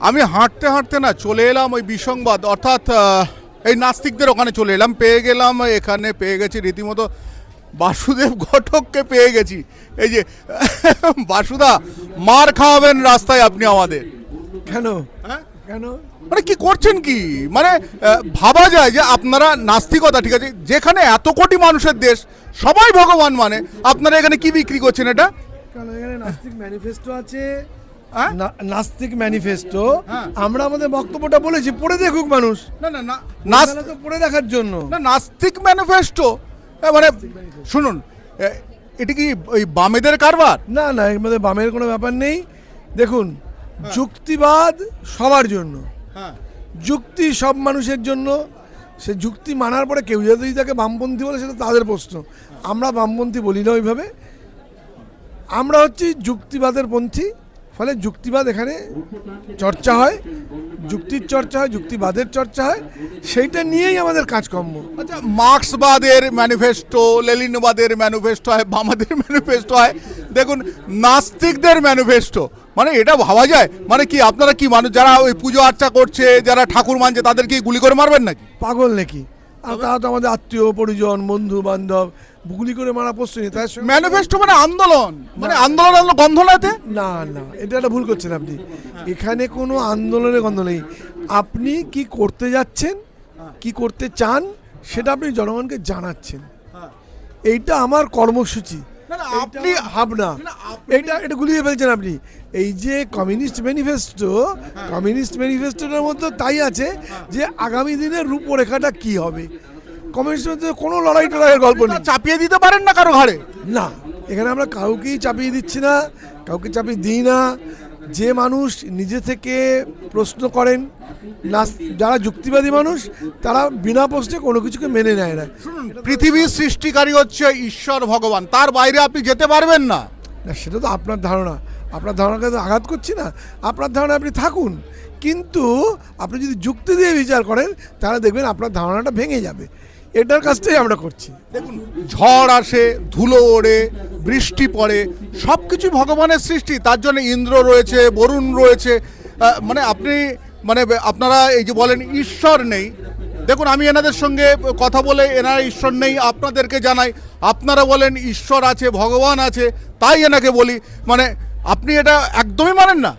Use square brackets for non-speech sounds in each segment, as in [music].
আমি হাঁটতে হাঁটতে না চলে এলাম ওই বিসংবাদ অর্থাৎ এই নাস্তিকদের ওখানে চলে এলাম পেয়ে গেলাম এখানে পেয়ে গেছি রীতিমতো বাসুদেব ঘটককে পেয়ে গেছি। এই যে [laughs] বাসুদা মার খাওয়াবেন রাস্তায় আপনি আমাদের। কেন? হ্যাঁ? কেন? মানে কি করছেন কি? মানে ভাবা যায় যে আপনারা নাস্তিকতা ঠিক আছে? যেখানে এত কোটি মানুষের দেশ সবাই ভগবান মানে আপনারা এখানে কি বিক্রি করছেন এটা? কারণ এখানে নাস্তিক ম্যানিফেস্টো আছে নাস্তিক ম্যানিফেস্টো হ্যাঁ। আমরা আমাদের বক্তব্যটা বলেছি পড়ে দেখুক মানুষ। না না না। পড়ে দেখার জন্য। না নাস্তিক ম্যানিফেস্টো মানে শুনুন এটা কি ওই বামেদের কারবার? না না এর মধ্যে বামের কোনো ব্যাপার নেই। দেখুন যুক্তিবাদ সবার জন্য। হ্যাঁ। যুক্তি সব মানুষের জন্য। সে যুক্তি মানার পরে কেউ যদি তাকে বামপন্থী বলে সেটা তাদের প্রশ্ন। আমরা বামপন্থী বলি না ওইভাবে। আমরা হচ্ছি যুক্তিবাদের পন্থী। ফলে যুক্তিবাদ এখানে চর্চা হয় যুক্তির চর্চা হয় যুক্তিবাদের চর্চা হয় সেইটা নিয়েই আমাদের কাজকর্ম। আচ্ছা মার্ক্সবাদের ম্যানিফেস্টো লেলিনবাদের ম্যানিফেস্টো হয় বামাদের ম্যানিফেস্টো হয় দেখুন নাস্তিকদের ম্যানিফেস্টো মানে এটা ভাবা যায় মানে কি আপনারা কি মানুষ যারা ওই পুজো আর্চা করছে যারা ঠাকুর মানছে তাদেরকে গুলি করে মারবেন নাকি? পাগল নাকি? তারা তো আমাদের আত্মীয় পরিজন বন্ধু বান্ধব গুলি করে মারা প্রশ্ন তাই ম্যানিফেস্টো মানে আন্দোলন। মানে আন্দোলন আন্দোলন গন্ধ নাতে না না এটা একটা ভুল করছেন আপনি। এখানে কোনো আন্দোলনের গন্ধ নেই। আপনি কি করতে যাচ্ছেন কি করতে চান সেটা আপনি জনগণকে জানাচ্ছেন। এইটা আমার কর্মসূচি। আপনি হাবনা এইটা এটা গুলিয়ে ফেলছেন আপনি। এই যে কমিউনিস্ট ম্যানিফেস্টো কমিউনিস্ট ম্যানিফেস্টোর মধ্যে তাই আছে যে আগামী দিনের রূপরেখাটা কি হবে। কমিউনিস্ট কোনো লড়াই টড়াইয়ের গল্প নেই। চাপিয়ে দিতে পারেন না কারও ঘাড়ে। না এখানে আমরা কাউকেই চাপিয়ে দিচ্ছি না কাউকে চাপিয়ে দিই না। যে মানুষ নিজে থেকে প্রশ্ন করেন না যারা যুক্তিবাদী মানুষ তারা বিনা প্রশ্নে কোনো কিছুকে মেনে নেয় না। শুনুন পৃথিবীর সৃষ্টিকারী হচ্ছে ঈশ্বর ভগবান। তার বাইরে আপনি যেতে পারবেন না। না সেটা তো আপনার ধারণা। আপনার ধারণাকে তো আঘাত করছি না। আপনার ধারণা আপনি থাকুন। কিন্তু আপনি যদি যুক্তি দিয়ে বিচার করেন তাহলে দেখবেন আপনার ধারণাটা ভেঙে যাবে। এটার কাজটাই আমরা করছি। দেখুন ঝড় আসে ধুলো ওড়ে বৃষ্টি পড়ে সব কিছু ভগবানের সৃষ্টি। তার জন্য ইন্দ্র রয়েছে বরুণ রয়েছে। মানে আপনি মানে আপনারা এই যে বলেন ঈশ্বর নেই। দেখুন আমি এনাদের সঙ্গে কথা বলে এনারা ঈশ্বর নেই আপনাদেরকে জানাই। আপনারা বলেন ঈশ্বর আছে ভগবান আছে তাই এনাকে বলি। মানে আপনি এটা একদমই মানেন না।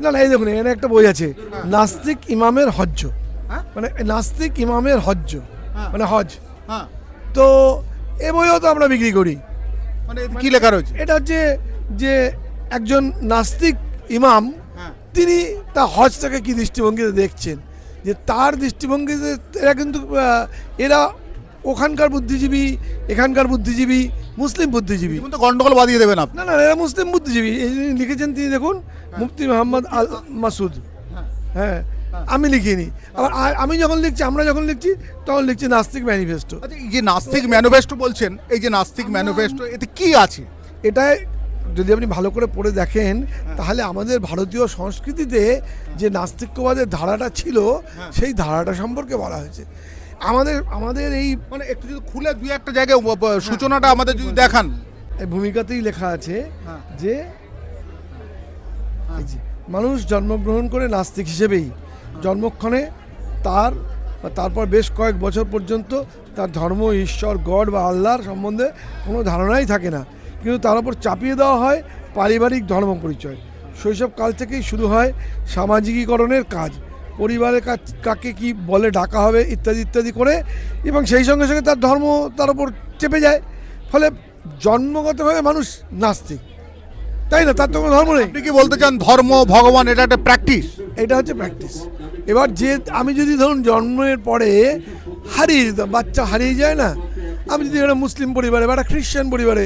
না না এই দেখুন এখানে একটা বই আছে নাস্তিক ইমামের হজ্জ। হ্যাঁ? মানে নাস্তিক ইমামের হজ্জ। মানে হজ। হ্যাঁ। তো এ বইও তো আমরা বিক্রি করি। মানে কি লেখা রয়েছে? এটা হচ্ছে যে একজন নাস্তিক ইমাম হ্যাঁ। তিনি তা হজটাকে কি দৃষ্টিভঙ্গিতে দেখছেন? যে তার দৃষ্টিভঙ্গিতে এরা কিন্তু এরা ওখানকার বুদ্ধিজীবী এখানকার বুদ্ধিজীবী মুসলিম বুদ্ধিজীবী। এখন তো গন্ডগোল বাঁধিয়ে দেবেন আপনি। না না এরা মুসলিম বুদ্ধিজীবী। এই লিখেছেন তিনি দেখুন মুফতি মোহাম্মদ আল মাসুদ হ্যাঁ আমি লিখিনি। আবার আমি যখন লিখছি আমরা যখন লিখছি তখন লিখছি নাস্তিক ম্যানিফেস্টো। আচ্ছা এই যে নাস্তিক ম্যানিফেস্টো বলছেন এই যে নাস্তিক ম্যানিফেস্টো এতে কি আছে? এটাই যদি আপনি ভালো করে পড়ে দেখেন তাহলে আমাদের ভারতীয় সংস্কৃতিতে যে নাস্তিক্যবাদের ধারাটা ছিল সেই ধারাটা সম্পর্কে বলা হয়েছে। আমাদের আমাদের এই মানে একটু যদি খুলে দুই একটা জায়গায় ব- সূচনাটা আমাদের যদি দেখান। এই ভূমিকাতেই লেখা আছে হ্যাঁ। যে, মানুষ জন্মগ্রহণ করে নাস্তিক হিসেবেই জন্মক্ষণে তার তারপর বেশ কয়েক বছর পর্যন্ত তার ধর্ম, ঈশ্বর, গড বা আল্লাহর সম্বন্ধে কোনো ধারণাই থাকে না। কিন্তু তার উপর চাপিয়ে দেওয়া হয় পারিবারিক ধর্ম পরিচয়। শৈশব কাল থেকেই শুরু হয় সামাজিকীকরণের কাজ। পরিবারের কাজ কাকে কি বলে ডাকা হবে ইত্যাদি ইত্যাদি করে এবং সেই সঙ্গে সঙ্গে তার ধর্ম তার উপর চেপে যায়। ফলে জন্মগতভাবে মানুষ নাস্তিক। তাই না? তার তো কোনো ধর্ম নেই। আপনি কি বলতে চান ধর্ম, ভগবান, এটা একটা প্র্যাকটিস এটা হচ্ছে প্র্যাকটিস এবার যে আমি যদি ধরুন জন্মের পরে হারিয়ে দিতাম বাচ্চা হারিয়ে যায় না আমি যদি একটা মুসলিম পরিবারে বা একটা খ্রিশ্চান পরিবারে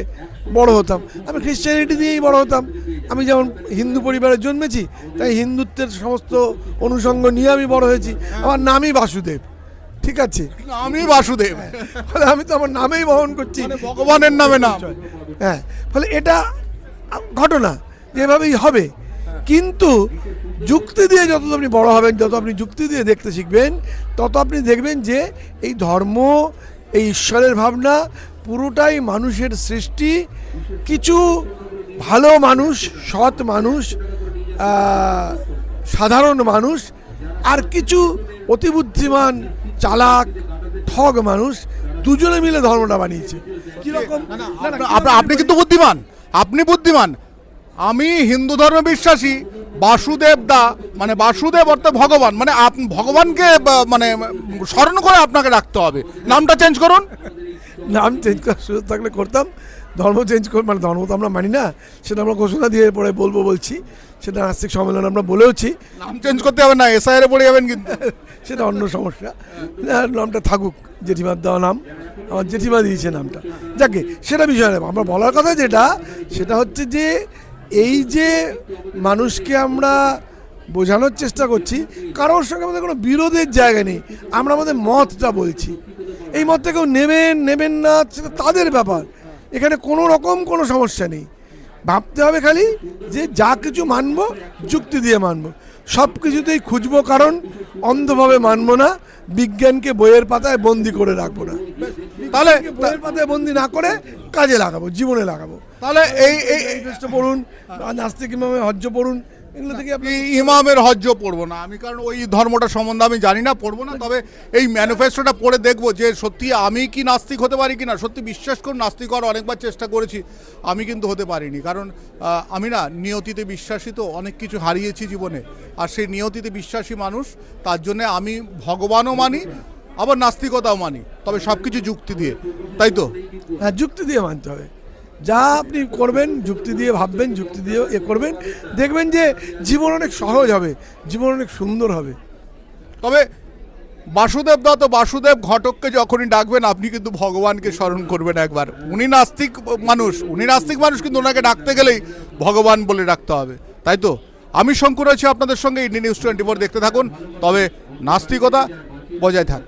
বড় হতাম আমি খ্রিশ্চানিটি দিয়েই বড় হতাম। আমি যেমন হিন্দু পরিবারে জন্মেছি তাই হিন্দুত্বের সমস্ত অনুষঙ্গ নিয়ে আমি বড় হয়েছি। আমার নামই বাসুদেব ঠিক আছে? আমি বাসুদেব। ফলে আমি তো আমার নামেই বহন করছি। মানে ভগবানের নামে নাম। হ্যাঁ ফলে এটা ঘটনা যে এভাবেই হবে। কিন্তু যুক্তি দিয়ে যত আপনি বড় হবেন, যত আপনি যুক্তি দিয়ে দেখতে শিখবেন, তত আপনি দেখবেন যে এই ধর্ম, এই ঈশ্বরের ভাবনা পুরোটাই মানুষের সৃষ্টি। কিছু ভালো মানুষ, সৎ মানুষ সাধারণ মানুষ, আর কিছু অতিবুদ্ধিমান, চালাক, ঠগ মানুষ দুজনে মিলে ধর্মটা বানিয়েছে। কীরকম? আপনি কিন্তু বুদ্ধিমান। আপনি বুদ্ধিমান। আমি হিন্দু ধর্মে বিশ্বাসী বাসুদেব দা মানে বাসুদেব অর্থাৎ ভগবান মানে আপ- ভগবানকে মানে স্মরণ করে আপনাকে রাখতে হবে। নামটা চেঞ্জ করুন। নাম চেঞ্জ করার সুযোগ থাকলে করতাম। ধর্ম চেঞ্জ কর মানে ধর্ম তো আমরা মানি না সেটা আমরা ঘোষণা দিয়ে পরে বলব বলছি। সেটা নাস্তিক সম্মেলন আমরা বলেওছি। নাম চেঞ্জ করতে হবে না এসআইআর পড়ে যাবেন কিন্তু। [laughs] সেটা অন্য সমস্যা। নামটা থাকুক জেঠিমার দেওয়া নাম। আমার জেঠিমা দিয়েছে নামটা। যাকে সেটা বিষয় না আমরা বলার কথা যেটা সেটা হচ্ছে যে এই যে মানুষকে আমরা বোঝানোর চেষ্টা করছি কারোর সঙ্গে আমাদের কোনো বিরোধের জায়গা নেই আমরা আমাদের মতটা বলছি। এই মতটা কেউ নেবেন নেবেন না সেটা তাদের ব্যাপার। এখানে কোনো রকম কোনো সমস্যা নেই। ভাবতে হবে খালি যে যা কিছু মানবো যুক্তি দিয়ে মানবো। সব কিছুতেই খুঁজবো কারণ অন্ধভাবে মানবো না বিজ্ঞানকে বইয়ের পাতায় বন্দি করে রাখব না। তাহলে বইয়ের পাতায় বন্দি না করে কাজে লাগাবো জীবনে লাগাবো। তাহলে এই এই পড়ুন নাস্তিক ইমামে হজ্জ পড়ুন এগুলো থেকে আপনি ইমামের হজ্জ পড়ব না। আমি কারণ ওই ধর্মটা সম্বন্ধে আমি জানি না পড়ব না তবে এই ম্যানিফেস্টোটা পড়ে দেখব যে সত্যি আমি কি নাস্তিক হতে পারি কি না সত্যি বিশ্বাস করুন নাস্তিক হওয়ার অনেকবার চেষ্টা করেছি আমি কিন্তু হতে পারিনি। কারণ আমি না নিয়তিতে বিশ্বাসী তো অনেক কিছু হারিয়েছি জীবনে। আর সেই নিয়তিতে বিশ্বাসী মানুষ তার জন্য আমি ভগবানও মানি আবার নাস্তিকতাও মানি। তবে সব কিছু যুক্তি দিয়ে তাই তো? হ্যাঁ যুক্তি দিয়ে মানতে হবে। যা আপনি করবেন, যুক্তি দিয়ে ভাববেন, যুক্তি দিয়ে এ করবেন, দেখবেন যে জীবন অনেক সহজ হবে, জীবন অনেক সুন্দর হবে। তবে বাসুদেব দত্ত বাসুদেব ঘটককে যখনই ডাকবেন, আপনি কিন্তু ভগবানকে স্মরণ করবেন একবার। উনি নাস্তিক মানুষ, উনি নাস্তিক মানুষ, কিন্তু ওনাকে ডাকতে গেলেই ভগবান বলে ডাকতে হবে। তাই তো? আমি শঙ্কর আছি আপনাদের সঙ্গে, ইন্ডিয়ান নিউজ টোয়েন্টি ফোর দেখতে থাকুন। তবে নাস্তিকতা বজায় থাক।